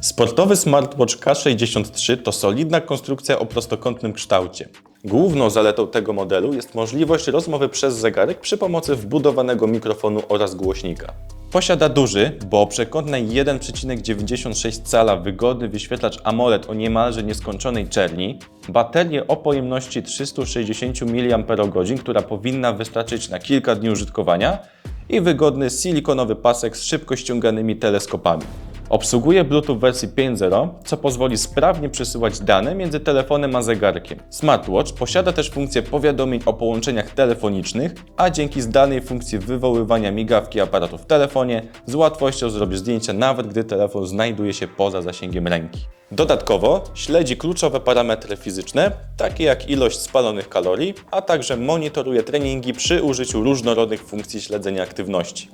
Sportowy smartwatch K63 to solidna konstrukcja o prostokątnym kształcie. Główną zaletą tego modelu jest możliwość rozmowy przez zegarek przy pomocy wbudowanego mikrofonu oraz głośnika. Posiada duży, bo przekątnej 1,96 cala wygodny wyświetlacz AMOLED o niemalże nieskończonej czerni, baterię o pojemności 360 mAh, która powinna wystarczyć na kilka dni użytkowania i wygodny silikonowy pasek z szybko ściąganymi teleskopami. Obsługuje Bluetooth wersji 5.0, co pozwoli sprawnie przesyłać dane między telefonem a zegarkiem. Smartwatch posiada też funkcję powiadomień o połączeniach telefonicznych, a dzięki zdalnej funkcji wywoływania migawki aparatu w telefonie z łatwością zrobisz zdjęcia nawet gdy telefon znajduje się poza zasięgiem ręki. Dodatkowo śledzi kluczowe parametry fizyczne, takie jak ilość spalonych kalorii, a także monitoruje treningi przy użyciu różnorodnych funkcji śledzenia aktywności.